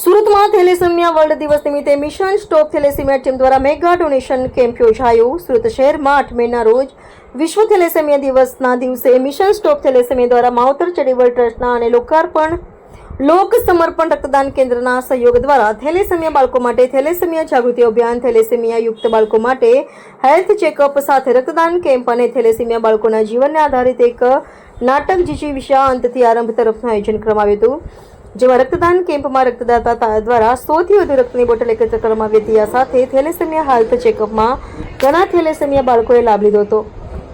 સુરતમાં thalassemia world દિવસ નિમિત્તે મિશન સ્ટોપ થેલેસેમિયા ટીમ દ્વારા મેગા ડોનેશન કેમ્પ યોજાયો. સુરત શહેરમાં આઠ મેના રોજ વિશ્વ થેલેસેમિયા દિવસના દિવસે મિશન સ્ટોપ થેલેસેમિયા દ્વારા માવતર ચેરિટેબલ ટ્રસ્ટના અને લોકાર્પણ, લોક સમર્પણ રક્તદાન કેન્દ્રના સહયોગ દ્વારા થેલેસેમિયા બાળકો માટે થેલેસેમિયા જાગૃતિ અભિયાન, થેલેસેમિયા યુક્ત બાળકો માટે હેલ્થ ચેકઅપ સાથે રક્તદાન કેમ્પ અને થેલેસેમિયા બાળકોના જીવનને આધારિત એક નાટક જીજી વિશા અંતથી આરંભ તરફનું આયોજન કરવામાં આવ્યું હતું. જેમાં રક્તદાન કેમ્પમાં રક્તદાતા દ્વારા સોથી વધુ રક્તની બોટલ એકત્ર કરવામાં આવી હતી. આ સાથે થેલેસેમિયા હેલ્થ ચેકઅપમાં ઘણા થેલેસેમિયા બાળકોએ લાભ લીધો હતો.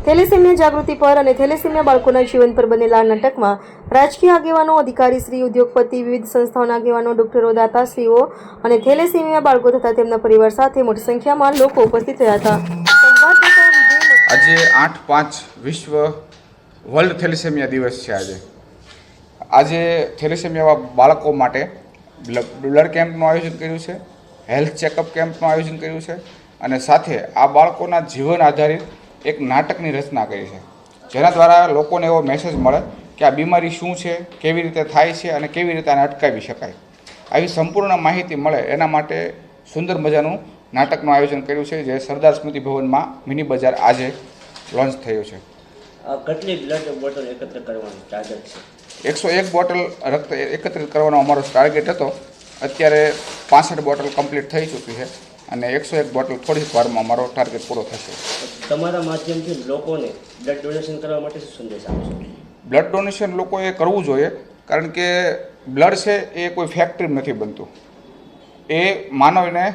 થેલેસેમિયા જાગૃતિ પર અને થેલેસેમિયા બાળકોના જીવન પર બનેલા નાટકમાં રાજકીય આગેવાનો, અધિકારીશ્રી, ઉદ્યોગપતિ, વિવિધ સંસ્થાઓના આગેવાનો, ડોક્ટરો, દાતાશ્રીઓ અને થેલેસેમિયા બાળકો તથા તેમના પરિવાર સાથે મોટી સંખ્યામાં લોકો ઉપસ્થિત થયા હતા. આજે આઠ પાંચ વિશ્વ વર્લ્ડ થેલેસેમિયા દિવસ છે આજે. આજે થેલેસેમિયા બાળકો માટે બ્લ- બ્લડ કેમ્પનું આયોજન કર્યું છે, હેલ્થ ચેકઅપ કેમ્પનું આયોજન કર્યું છે અને સાથે આ બાળકોના જીવન આધારિત એક નાટકની રચના કરી છે. જેના દ્વારા લોકોને એવો મેસેજ મળે કે આ બીમારી શું છે, કેવી રીતે થાય છે અને કેવી રીતે આને અટકાવી શકાય. આવી સંપૂર્ણ માહિતી મળે એના માટે સુંદર મજાનું નાટકનું આયોજન કર્યું છે, જે સરદાર સ્મૃતિ ભવનમાં મિની બજાર આજે લોન્ચ થયું છે. કેટલી બ્લડ બોટલ એકત્ર કરવાનું ટાર્ગેટ છે? એકસો એક બોટલ રક્ત એકત્રિત કરવાનો અમારો ટાર્ગેટ હતો. અત્યારે પાસઠ બોટલ કમ્પ્લીટ થઈ ચૂકી છે અને એકસો એક બોટલ થોડીક વારમાં અમારો ટાર્ગેટ પૂરો થશે. તમારા માધ્યમથી લોકોને બ્લડ ડોનેશન કરવા માટે શું સંદેશ આપશો બ્લડ ડોનેશન લોકોએ કરવું જોઈએ કારણ કે બ્લડ છે એ કોઈ ફેક્ટરી નથી બનતું. એ માનવને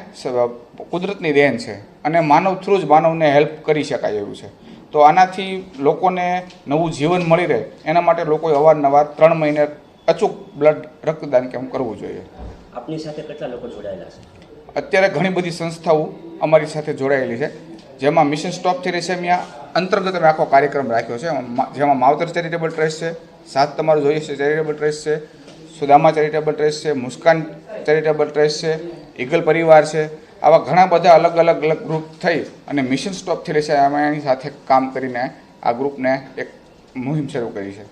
કુદરતની દેન છે અને માનવ થ્રુ જ માનવને હેલ્પ કરી શકાય એવું છે. તો આનાથી લોકોને નવું જીવન મળી રહે. એના માટે લોકોએ અવારનવાર ત્રણ મહિને અચૂક બ્લડ રક્તદાન કેમ કરવું જોઈએ? આપની સાથે કેટલા લોકો જોડાયેલા છે? અત્યારે ઘણી બધી સંસ્થાઓ અમારી સાથે જોડાયેલી છે. જેમાં મિશન સ્ટોપ થેરેસેમિયા અંતર્ગત અમે આખો કાર્યક્રમ રાખ્યો છે. જેમાં માવતર ચેરિટેબલ ટ્રસ્ટ છે સાત તમારું જોઈએ છે ચેરિટેબલ ટ્રસ્ટ છે સુદામા ચેરિટેબલ ટ્રસ્ટ છે મુસ્કાન ચેરિટેબલ ટ્રસ્ટ છે ઈગલ પરિવાર છે આવા ઘણા બધા અલગ અલગ અલગ ગ્રુપ થઈ અને મિશન સ્ટોપ એની સાથે કામ કરીને આ ગ્રુપને એક મુહિમ શરૂ કરી છે.